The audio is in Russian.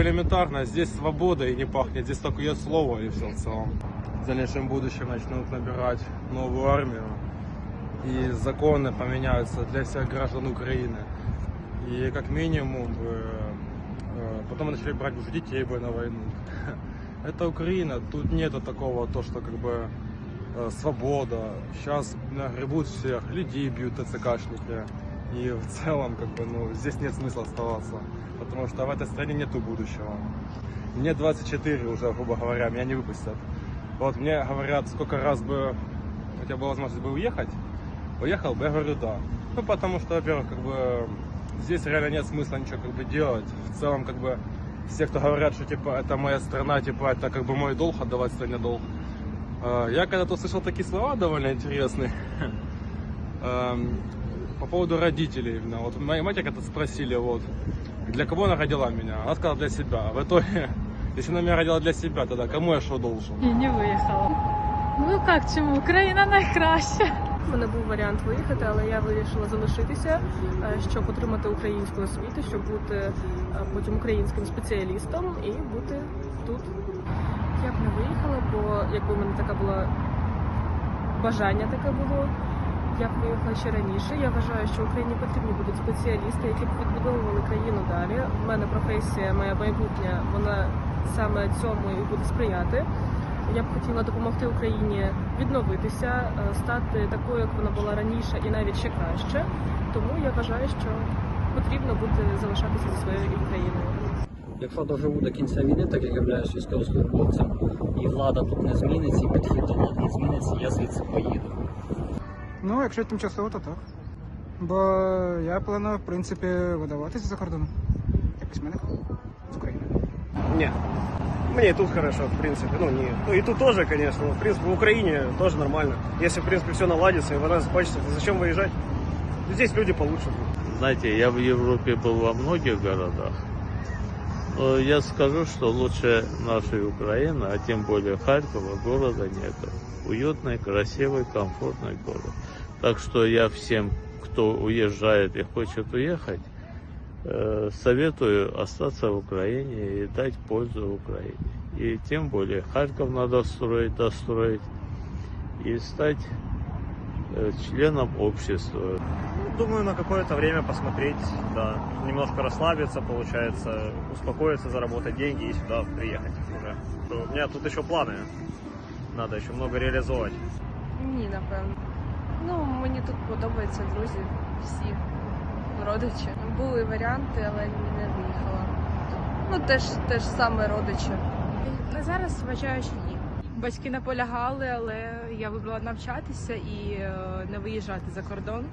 Элементарно, здесь свобода и не пахнет, здесь только есть слово и все в целом. В дальнейшем будущем начнут набирать новую армию, и законы поменяются для всех граждан Украины. И как минимум бы, э, потом начали брать уже детей бы на войну. Это Украина, тут нету такого, то, что как бы э, свобода. Сейчас гребут всех, людей бьют ТЦКшники. И в целом, как бы, ну, здесь нет смысла оставаться. Потому что в этой стране нету будущего. Мне 24 уже, грубо говоря, меня не выпустят. Вот мне говорят, сколько раз бы хотя бы возможность бы уехать, уехал бы, я говорю, да. Ну, потому что, во-первых, как бы здесь реально нет смысла ничего как бы делать. В целом, как бы, все, кто говорят, что, типа, это моя страна, типа, это как бы мой долг отдавать стране долг. Э, Я когда-то услышал такие слова довольно интересные. Эм, По поводу родителей. именно. Вот моя мать когда-то спросили, вот, для кого она родила меня? Она сказала для себя. В итоге, если она меня родила для себя, тогда кому я что должен? Ні, не виїхала. Ну як чому? Україна найкраща. У мене був варіант виїхати, але я вирішила залишитися, е, щоб отримати українську освіту, щоб бути е, потім українським спеціалістом і бути тут. Я б не виїхала, бо якби в мене така була бажання таке було. Я б виїхала ще раніше. Я вважаю, що Україні потрібні будуть спеціалісти, які б відбудовували країну далі. У мене професія, моя майбутня, вона саме цьому і буде сприяти. Я б хотіла допомогти Україні відновитися, е, стати такою, як вона була раніше, і навіть ще краще. Тому я вважаю, що потрібно буде залишатися зі своєю країною. Якщо доживу до кінця війни, так як являюсь військовослужбовцем, і влада тут не зміниться, Ну, якщо тимчасово, то так. Бо я планую, в принципі, видаватися за кордоном. Як письменник з України. Не. Мне и тут хорошо, в принципе. Ну, не. Ну, и тут тоже, конечно. но, В принципе, в Украине тоже нормально. Если, в принципе, все наладится и война закончится, то зачем выезжать? Здесь люди получше будут. Знаете, я в Европе был во многих городах. Но я скажу, что лучше нашей Украины, а тем более Харькова, города нету. Уютный, красивый, комфортный город. Так что я всем, кто уезжает и хочет уехать, э, советую остаться в Украине и дать пользу Украине. И тем более Харьков надо строить, достроить и стать э, членом общества. Ну, Думаю, на какое-то время посмотреть, да. Немножко расслабиться, получается, успокоиться, заработать деньги и сюда приехать уже. У меня тут еще планы. Надо еще много реализовать. Ні, напевно. Ну, мені тут подобаються друзі, всі родичі. Були варіанти, але не виїхала. Ну, теж, теж саме родичі. Зараз вважаю, що ні. Батьки наполягали, але я вибрала навчатися і не виїжджати за кордон.